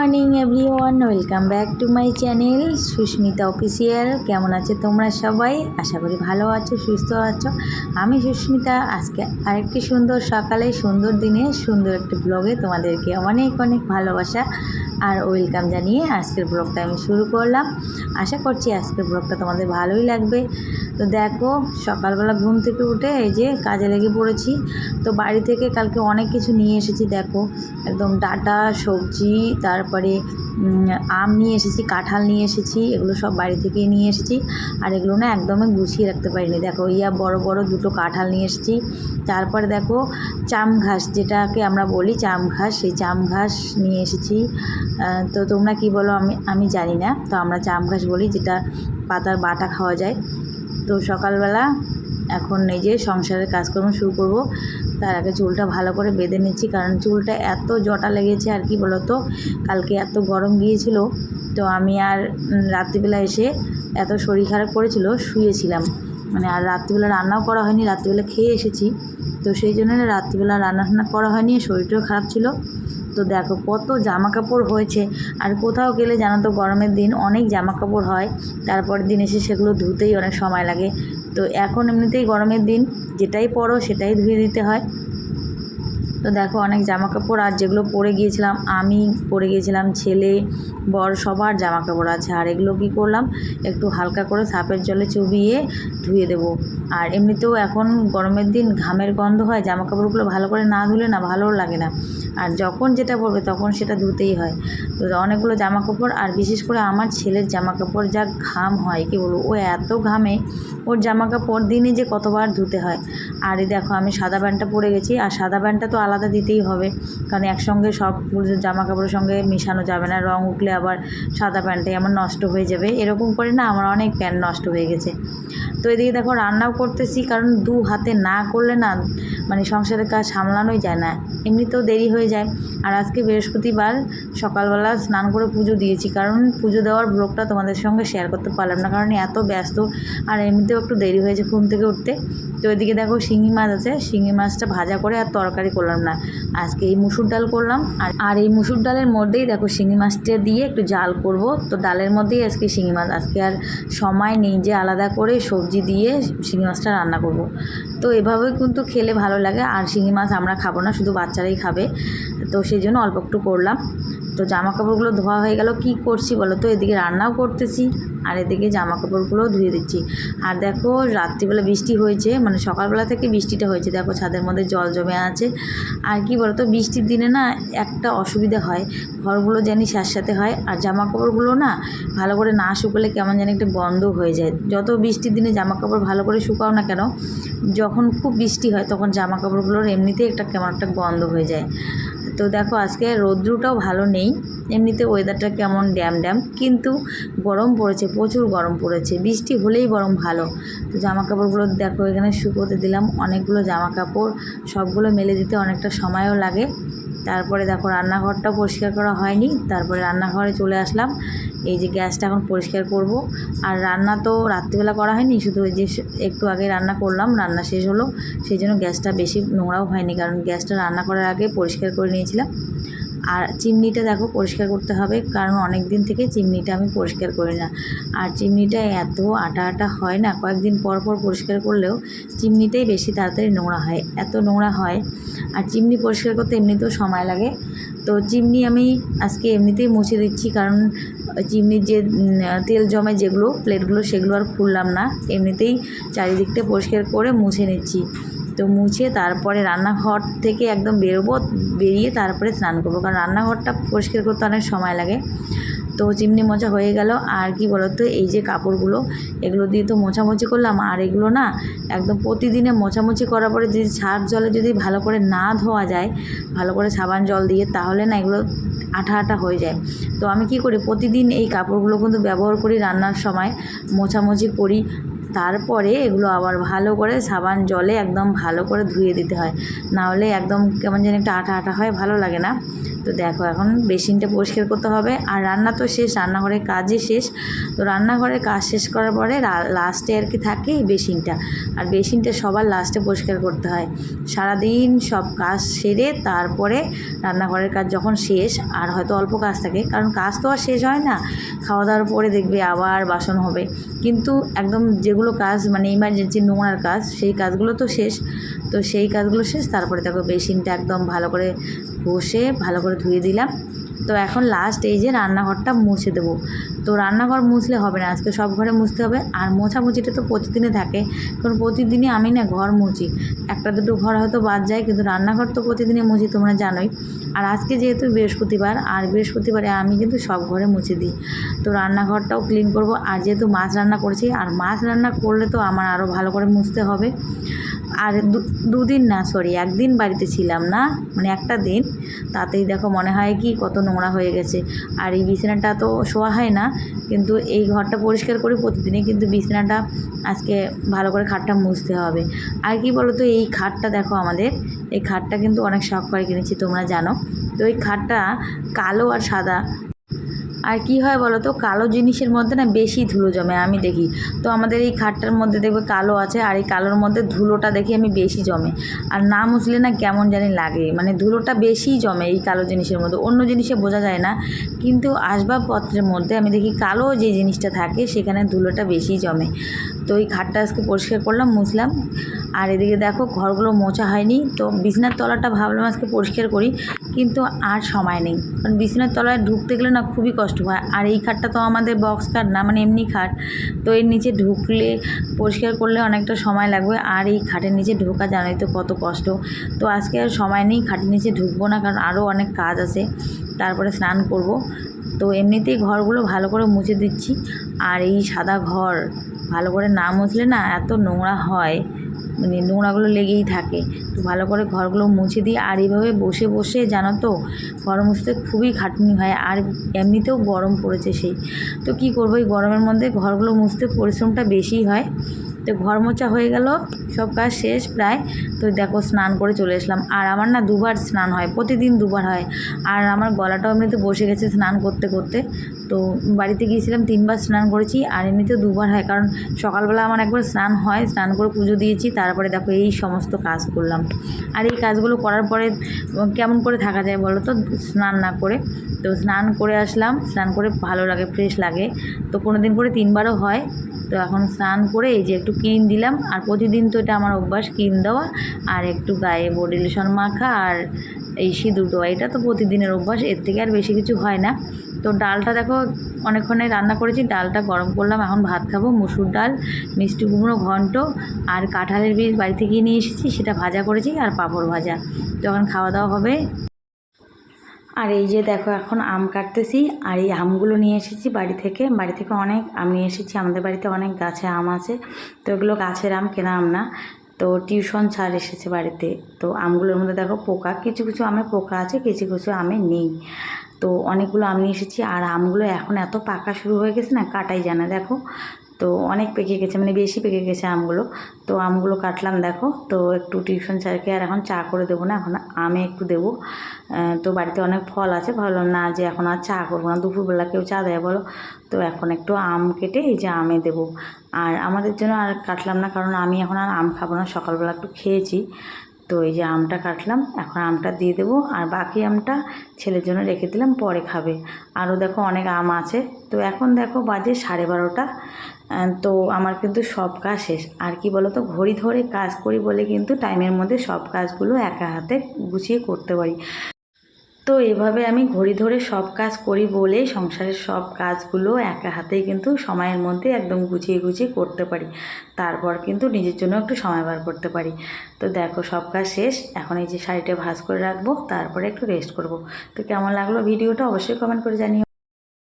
Morning, everyone. Welcome back to my channel Susmita official. কেমন আছে তোমরা সবাই? আশা করি ভালো আছো, সুস্থ আছো। আমি সুস্মিতা। আজকে আরেকটি সুন্দর সকালে, সুন্দর দিনে, সুন্দর একটি ব্লগে তোমাদেরকে অনেক অনেক ভালোবাসা আর ওয়েলকাম জানিয়ে আজকের ব্লগটা আমি শুরু করলাম। আশা করছি আজকের ব্লগটা তোমাদের ভালোই লাগবে। তো দেখো, সকালবেলা ঘুম থেকে উঠে এই যে কাজে লেগে পড়েছি। তো বাড়ি থেকে কালকে অনেক কিছু নিয়ে এসেছি, দেখো। একদম ডাটা, সবজি তারপরে আম নিয়ে এসেছি, কাঁঠাল নিয়ে এসেছি, এগুলো সব বাড়ি থেকে নিয়ে এসেছি। আর এগুলো না একদমই গুছিয়ে রাখতে পারিনি। দেখো, ইয়া বড় বড় দুটো কাঁঠাল নিয়ে এসেছি। তারপরে দেখো, চাম ঘাস, যেটাকে আমরা বলি চাম ঘাস, সেই চাম ঘাস নিয়ে এসেছি। তো তোমরা কি বলো, আমি আমি জানি না। তো আমরা চাম ঘাস বলি, যেটা পাতার বাটা খাওয়া যায়। তো সকালবেলা এখন এই যে সংসারের কাজকর্ম শুরু করব। তার আগে চুলটা ভালো করে বেঁধে নিচ্ছি, কারণ চুলটা এত জটা লেগেছে আর কি বলতো? কালকে এত গরম গিয়েছিল, তো আমি আর রাত্রিবেলা এসে এত শরীর খারাপ করেছিল, শুয়েছিলাম। মানে আর রাত্রিবেলা রান্নাও করা হয়নি, রাত্রিবেলা খেয়ে এসেছি। তো সেই জন্য রাত্রিবেলা রান্না টান্না করা হয়নি, শরীরটাও খারাপ ছিল। তো দেখো কত জামা কাপড় হয়েছে, আর কোথাও গেলে জানো তো গরমের দিন অনেক জামা কাপড় হয়, তারপরের দিন এসে সেগুলো ধুতেই অনেক সময় লাগে। তো এখন এমনিতেই গরমের দিন যেটাই পরো সেটাই ধুয়ে দিতে হয়। তো দেখো অনেক জামা কাপড় আর যেগুলো পরে গিয়েছিলাম, আমি পরে গিয়েছিলাম ছেলে, বর, সবার জামা কাপড় আছে। আর এগুলো কী করলাম, একটু হালকা করে সাপের জলে চুবিয়ে ধুয়ে দেবো। আর এমনিতেও এখন গরমের দিন ঘামের গন্ধ হয় জামা কাপড়গুলো ভালো করে না ধুলে না ভালোও লাগে না। আর যখন যেটা পরবে তখন সেটা ধুতেই হয়। তো অনেকগুলো জামা কাপড় আর বিশেষ করে আমার ছেলের জামা কাপড় যা ঘাম হয়, কি বলব, ও এত ঘামে, ওর জামা কাপড় দিনে যে কতবার ধুতে হয়। আর এই দেখো আমি সাদা প্যান্টটা পরে গেছি, আর সাদা প্যান্টটা তো আলাদা দিতেই হবে। কারণ একসঙ্গে সব জামা কাপড়ের সঙ্গে মেশানো যাবে না, রং উঠলে আবার সাদা প্যান্টটাই আমার নষ্ট হয়ে যাবে। এরকম করে না আমার অনেক প্যান্ট নষ্ট হয়ে গেছে। তো এদিকে দেখো রান্নাও করতেছি, কারণ দু হাতে না করলে না মানে সংসারের কাজ সামলানোই যায় না। এমনিতেও দেরি হয়ে যায়। আর আজকে বৃহস্পতিবার সকালবেলা স্নান করে পুজো দিয়েছি, কারণ পুজো দেওয়ার ব্লগটা তোমাদের সঙ্গে শেয়ার করতে পারলাম না, কারণ এত ব্যস্ত। আর এমনিতেও একটু দেরি হয়েছে ঘুম থেকে উঠতে। তো এদিকে দেখো শিঙি মাছ আছে, শিঙি মাছটা ভাজা করে আর তরকারি করলাম। না। আজকে এই মুসুর ডাল করলাম। আর আর এই মুসুর ডালের মধ্যেই দেখো শিঙি মাছটা দিয়ে একটু জাল করব। তো ডালের মধ্যেই আজকে শিঙি মাছ। আজকে আর সময় নেই যে আলাদা করে সবজি দিয়ে শিঙি মাছটা রান্না করব। তো এভাবেই কিন্তু খেলে ভালো লাগে। আর শিঙি মাছ আমরা খাব না, শুধু বাচ্চারাই খাবে। তো সেই জন্য অল্প একটু করলাম। তো জামা কাপড়গুলো ধোয়া হয়ে গেল, কি করছি বলো তো? এদিকে রান্নাও করতেছি, আর এদিকে জামা কাপড়গুলোও ধুয়ে দিচ্ছি। আর দেখো, রাত্রিবেলা বৃষ্টি হয়েছে মানে সকালবেলা থেকে বৃষ্টিটা হয়েছে। দেখো, ছাদের মধ্যে জল জমে আছে। আর কি বলো তো বৃষ্টির দিনে না একটা অসুবিধা হয়, ঘরগুলো জানি স্যাঁতস্যাঁতে হয়, আর জামা কাপড়গুলো না ভালো করে না শুকোলে কেমন যেন একটা গন্ধ হয়ে যায়। যত বৃষ্টির দিনে জামা কাপড় ভালো করে শুকাও না কেন, যখন খুব বৃষ্টি হয়, তখন জামা কাপড়গুলোর এমনিতেই একটা কেমন একটা গন্ধ হয়ে যায়। তো দেখো, আজকে রৌদ্রটাও ভালো নেই। এমনিতে ওয়েদারটা কেমন ড্যাম ড্যাম, কিন্তু গরম পড়েছে, প্রচুর গরম পড়েছে। বৃষ্টি হলেই গরম ভালো। তো জামা কাপড়গুলো দেখো, এখানে শুকোতে দিলাম। অনেকগুলো জামা কাপড় সবগুলো মেলে দিতে অনেকটা সময়ও লাগে। তারপরে দেখো রান্নাঘরটা পরিষ্কার করা হয়নি, তারপরে রান্নাঘরে চলে আসলাম। এই যে গ্যাসটা এখন পরিষ্কার করব। আর রান্না তো রাত্রিবেলা করা হয়নি, শুধু ওই যে একটু আগে রান্না করলাম, রান্না শেষ হলো। সেই জন্য গ্যাসটা বেশি নোংরাও হয়নি, কারণ গ্যাসটা রান্না করার আগে পরিষ্কার করে নিয়েছিলাম। আর চিমনিটা দেখো পরিষ্কার করতে হবে, কারণ অনেক দিন থেকে চিমনিটা আমি পরিষ্কার করি না। আর চিমনিটা এত আটা আটা হয় না, কয়েকদিন পর পর পরিষ্কার করলেও চিমনিটাই বেশি তাড়াতাড়ি নোংরা হয়, এত নোংরা হয়। আর চিমনি পরিষ্কার করতে এমনিতেও সময় লাগে। তো চিমনি আমি আজকে এমনিতেই মুছে দিচ্ছি, কারণ চিমনির যে তেল জমে যেগুলো, প্লেটগুলো, সেগুলো আর খুললাম না। এমনিতেই চারিদিকটা পরিষ্কার করে মুছে নিচ্ছি। তো মুছে তারপরে রান্নাঘর থেকে একদম বেরোবো, বেরিয়ে তারপরে স্নান করব। কারণ রান্নাঘরটা পরিষ্কার করতে অনেক সময় লাগে। তো চিমনি মোছা হয়ে গেল। আর কি বলতো, এই যে কাপড়গুলো, এগুলো দিয়ে তো মোছামুছি করলাম। আর এগুলো না একদম প্রতিদিনে মোছামুছি করার পরে যদি সার্ফ জলে যদি ভালো করে না ধোয়া যায়, ভালো করে সাবান জল দিয়ে, তাহলে না এগুলো আঠা আঠা হয়ে যায়। তো আমি কি করি, প্রতিদিন এই কাপড়গুলো কিন্তু ব্যবহার করি রান্নার সময়। মোছামুছি করি। তারপরে এগুলো আবার ভালো করে সাবান জলে একদম ভালো করে ধুয়ে দিতে হয়। না হলে একদম কেমন যেন একটা আঠা আঠা হয়, ভালো লাগে না। তো দেখো, এখন বেসিনটা পরিষ্কার করতে হবে। আর রান্না তো শেষ রান্নাঘরের কাজই শেষ। তো রান্নাঘরের কাজ শেষ করার পরে লাস্টে আর কি থাকে বেসিনটা। আর বেসিনটা সবার লাস্টে পরিষ্কার করতে হয়। সারাদিন সব কাজ সেরে তারপরে রান্নাঘরের কাজ যখন শেষ, আর হয়তো অল্প কাজ থাকে, কারণ কাজ তো আর শেষ হয় না। খাওয়া দাওয়ার পরে দেখবে আবার বাসন হবে। কিন্তু একদম যেগুলো কাজ মানে ইমার্জেন্সি নোংরার কাজ, সেই কাজগুলো তো শেষ। তো সেই কাজগুলো শেষ, তারপরে দেখো বেসিনটা একদম ভালো করে বসে ভালো করে ধুয়ে দিলাম। তো এখন লাস্ট এই যে রান্নাঘরটা মুছে দেবো। তো রান্নাঘর মুছলে হবে না, আজকে সব ঘরে মুছতে হবে। আর মোছামুছিটা তো প্রতিদিনে থাকে, কারণ প্রতিদিনই আমি না ঘর মুছি। একটা দুটো ঘর হয়তো বাদ যায়, কিন্তু রান্নাঘর তো প্রতিদিনই মুছি, তোমরা জানোই। আর আজকে যেহেতু বৃহস্পতিবার, আর বৃহস্পতিবারে আমি কিন্তু সব ঘরে মুছে দিই। তো রান্নাঘরটাও ক্লিন করব। আর যেহেতু মাছ রান্না করেছি, আর মাছ রান্না করলে তো আমার আরও ভালো করে মুছতে হবে। আর দু, দুদিন না সরি একদিন বাড়িতে ছিলাম না মানে একটা দিন। তাতেই দেখো মনে হয় কি, কত নোংরা হয়ে গেছে। আর এই বিছানাটা তো শোয়া হয় না, কিন্তু এই ঘরটা পরিষ্কার করি প্রতিদিনই, কিন্তু বিছানাটা আজকে ভালো করে খাটটা মুছতে হবে। আর কি বলো তো এই খাটটা দেখো আমাদের, এই খাটটা কিন্তু অনেক শখ করে কিনেছি, তোমরা জানো। তো এই খাটটা কালো আর সাদা আর কি হয় বলো তো? কালো জিনিসের মধ্যে না বেশি ধুলো জমে, আমি দেখি। তো আমাদের এই খাটটার মধ্যে দেখবে কালো আছে, আর এই কালোর মধ্যে ধুলোটা দেখি আমি বেশি জমে। আর না মুছলে না কেমন জানি লাগে মানে ধুলোটা বেশি জমে এই কালো জিনিসের মধ্যে। অন্য জিনিসে বোঝা যায় না, কিন্তু আসবাবপত্রের মধ্যে আমি দেখি কালো যে জিনিসটা থাকে, সেখানে ধুলোটা বেশি জমে। তো এই খাটটা আজকে পরিষ্কার করলাম, মুছলাম। আর এদিকে দেখো, ঘরগুলো মোছা হয়নি, তো বিছনার তলাটা ভাবলাম আজকে পরিষ্কার করি। কিন্তু আর সময় নেই। কারণ বিছনার তলায় ঢুকতে গেলে না খুবই কষ্ট হয়। আর এই খাটটা তো আমাদের বক্স খাট না মানে এমনি খাট। তো এর নিচে ঢুকলে, পরিষ্কার করলে অনেকটা সময় লাগবে। আর এই খাটের নিচে ঢোকা জানাই তো কত কষ্ট। তো আজকে আর সময় নেই, খাটের নিচে ঢুকবো না, কারণ আরও অনেক কাজ আছে। তারপরে স্নান করব। তো এমনিতেই ঘরগুলো ভালো করে মুছে দিচ্ছি। আর এই সাদা ঘর, ভালো করে না মুছলে না এত নোংরা হয়। মানে নোংরাগুলো লেগেই থাকে। তো ভালো করে ঘরগুলো মুছে দিই। আর এইভাবে বসে বসে জানো তো ঘর মুছতে খুবই খাটনি হয়। আর এমনিতেও গরম পড়েছে সেই। তো কী করব, এই গরমের মধ্যে ঘরগুলো মুছতে পরিশ্রমটা বেশি হয়। তো ঘর মোছা হয়ে গেল, সব কাজ শেষ প্রায়। তো দেখো স্নান করে চলে আসলাম। আর আমার না দুবার স্নান হয়, প্রতিদিন দুবার হয়। আর আমার গলাটাও এমনিতে বসে গেছে স্নান করতে করতে। তো বাড়িতে গিয়েছিলাম, তিনবার স্নান করেছি আর এমনিতে দুবার হয় কারণ সকালবেলা আমার একবার স্নান হয়, স্নান করে পুজো দিয়েছি, তারপরে দেখো এই সমস্ত কাজ করলাম। আর এই কাজগুলো করার পরে কেমন করে থাকা যায় বলো তো? স্নান না করে। তো স্নান করে আসলাম, স্নান করে ভালো লাগে ফ্রেশ লাগে। তো কোনো দিন করে তিনবারও হয়। তো এখন স্নান করে এই যে একটু ক্রিম দিলাম, আর প্রতিদিন তো এটা আমার অভ্যাস, ক্রিম দেওয়া আর একটু গায়ে বডি লোশন মাখা আর এই সিঁদুর দেওয়া। এটা তো প্রতিদিনের অভ্যাস, এর থেকে আর বেশি কিছু হয় না। তো ডালটা দেখো, অনেকক্ষণে রান্না করেছি, ডালটা গরম করলাম। এখন ভাত খাব, মুসুর ডাল, মিষ্টি কুমড়ো ঘন্ট, আর কাঁঠালের বীজ বাড়ি থেকে নিয়ে এসেছি, সেটা ভাজা করেছি, আর পাঁপড় ভাজা। যখন খাওয়া দাওয়া হবে। আর এই যে দেখো, এখন আম কাটতেছি, আর এই আমগুলো নিয়ে এসেছি বাড়ি থেকে। বাড়ি থেকে অনেক আম নিয়ে এসেছি, আমাদের বাড়িতে অনেক গাছে আম আছে। তো এগুলো গাছের আম, কেনা আম না। তো টিউশন ছাড় এসেছে বাড়িতে। তো আমগুলোর মধ্যে দেখো পোকা, কিছু কিছু আমে পোকা আছে, কিছু কিছু আমে নেই। তো অনেকগুলো আম নিয়ে এসেছি আর আমগুলো এখন এত পাকা শুরু হয়ে গেছে না, কাটাই জানা দেখো। তো অনেক পেকে গেছে মানে বেশি পেকে গেছে আমগুলো। তো আমগুলো কাটলাম, দেখো। তো একটু টিউশন স্যারকে আর এখন চা করে দেবো না, এখন আমে একটু দেবো। তো বাড়িতে অনেক ফল আছে, ভাবলাম না যে এখন আর চা করব না, দুপুরবেলা কেউ চা দেয়, বলো। তো এখন একটু আম কেটে এই যে আমে দেবো। আর আমাদের জন্য আর কাটলাম না, কারণ আমি এখন আর আম খাব না, সকালবেলা একটু খেয়েছি। তো এই যে আমটা কাটলাম, এখন আমটা দিয়ে দেবো আর বাকি আমটা ছেলের জন্য রেখে দিলাম, পরে খাবে। আরও দেখো অনেক আম আছে, তো এখন দেখো বাজে সাড়ে বারোটা তো আমার কিন্তু সব কাজ শেষ। আর কি বলো তো ঘড়ি ধরে কাজ করি বলে কিন্তু টাইমের মধ্যে সব কাজগুলো একা হাতে গুছিয়ে করতে পারি। তো এভাবে আমি ঘড়ি ধরে সব কাজ করি বলে সংসারের সব কাজগুলো একা হাতেই কিন্তু সময়ের মধ্যে একদম গুছিয়ে গুছিয়ে করতে পারি। তারপর কিন্তু নিজের জন্য একটু সময় বার করতে পারি। তো দেখো সব কাজ শেষ, এখন এই যে শাড়িটা ভাজ করে রাখব, তারপরে একটু রেস্ট করব। তো কেমন লাগল ভিডিওটা অবশ্যই কমেন্ট করে জানিও।